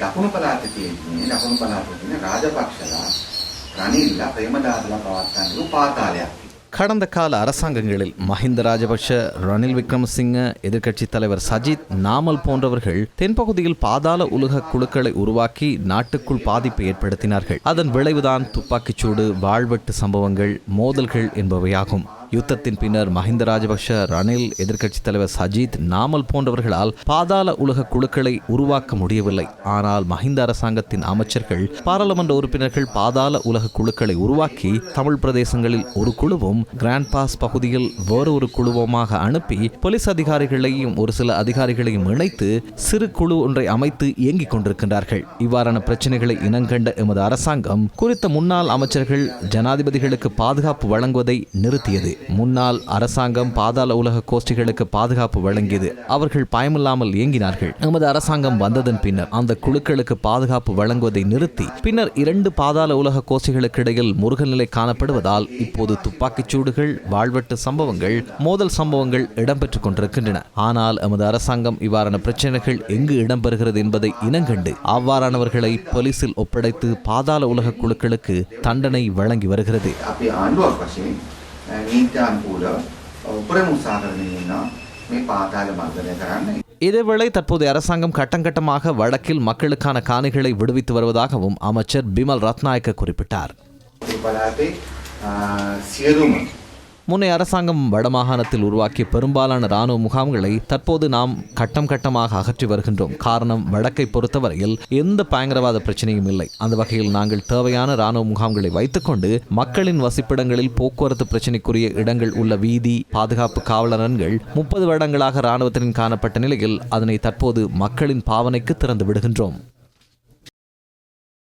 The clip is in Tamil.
දකුණු පළාතේ තියෙන්නේ දකුණු පළාතේ තියෙන රාජපක්ෂලා රනිල්ලා ප්‍රේමදාසලා පවත්තන්නේ පාතාලයක්. கடந்த கால அரசாங்கங்களில் மஹிந்த ராஜபக்ஷ ரணில் விக்ரமசிங்க எதிர்க்கட்சித் தலைவர் சஜித் நாமல் போன்றவர்கள் தென்பகுதியில் பாதாள உலக குழுக்களை உருவாக்கி நாட்டுக்குள் பாதிப்பை ஏற்படுத்தினார்கள் அதன் விளைவுதான் துப்பாக்கிச்சூடு வாழ்வெட்டு சம்பவங்கள் மோதல்கள் என்பவையாகும் யுத்தத்தின் பின்னர் மஹிந்த ராஜபக்ஷ ரணில் எதிர்க்கட்சித் தலைவர் சஜித் நாமல் போன்றவர்களால் பாதாள உலக குழுக்களை உருவாக்க முடியவில்லை. ஆனால் மஹிந்த அரசாங்கத்தின் அமைச்சர்கள் பாராளுமன்ற உறுப்பினர்கள் பாதாள உலக குழுக்களை உருவாக்கி தமிழ் பிரதேசங்களில் ஒரு குழுவும் கிராண்ட் பாஸ் பகுதியில் வேறு ஒரு குழுவுமாக அனுப்பி போலீஸ் அதிகாரிகளையும் ஒரு சில அதிகாரிகளையும் இணைத்து சிறு குழு ஒன்றை அமைத்து இயங்கிக் கொண்டிருக்கின்றார்கள். இவ்வாறான பிரச்சனைகளை இனங்கண்ட எமது அரசாங்கம் குறித்த முன்னாள் அமைச்சர்கள் ஜனாதிபதிகளுக்கு பாதுகாப்பு வழங்குவதை நிறுத்தியது. முன்னாள் அரசாங்கம் பாதாள உலக கோஷ்டிகளுக்கு பாதுகாப்பு வழங்கியது. அவர்கள் பயமில்லாமல் இயங்கினார்கள். நமது அரசாங்கம் வந்ததன் பின்னர் அந்த குழுக்களுக்கு பாதுகாப்பு வழங்குவதை நிறுத்தி பின்னர் இரண்டு பாதாள உலக கோஷ்டிகளுக்கு இடையில் முருகல் நிலை காணப்படுவதால் இப்போது துப்பாக்கிச் சூடுகள் வாழ்வெட்டு சம்பவங்கள் மோதல் சம்பவங்கள் இடம்பெற்றுக் கொண்டிருக்கின்றன. ஆனால் எமது அரசாங்கம் இவ்வாறான பிரச்சனைகள் எங்கு இடம்பெறுகிறது என்பதை இனங்கண்டு அவ்வாறானவர்களை போலீசில் ஒப்படைத்து பாதாள உலக குழுக்களுக்கு தண்டனை வழங்கி வருகிறது. අපි ආණ්ඩුවක් වශයෙන් අ, නීත්‍යානුකූලව උපරම උත්සාහ කරගෙන ඉන්නවා මේ පාතාල මර්දනය කරන්න. இதேவேளை தற்போது அரசாங்கம் கட்டங்கட்டமாக வடக்கில் மக்களுக்கான காணிகளை விடுவித்து வருவதாகவும் அமைச்சர் பிமல் ரத்நாயக்க குறிப்பிட்டார் முன்னே அரசாங்கம் வடமாகாணத்தில் உருவாக்கிய பெரும்பாலான ராணுவ முகாம்களை தற்போது நாம் கட்டம் கட்டமாக அகற்றி வருகின்றோம். காரணம் வடக்கை பொறுத்தவரையில் எந்த பயங்கரவாத பிரச்சனையும் இல்லை. அந்த வகையில் நாங்கள் தேவையான இராணுவ முகாம்களை வைத்துக்கொண்டு மக்களின் வசிப்பிடங்களில் போக்குவரத்து பிரச்சினைக்குரிய இடங்கள் உள்ள வீதி பாதுகாப்பு காவலரன்கள் முப்பது வருடங்களாக இராணுவத்தின் காணப்பட்ட நிலையில் அதனை தற்போது மக்களின் பாவனைக்கு திறந்து விடுகின்றோம்.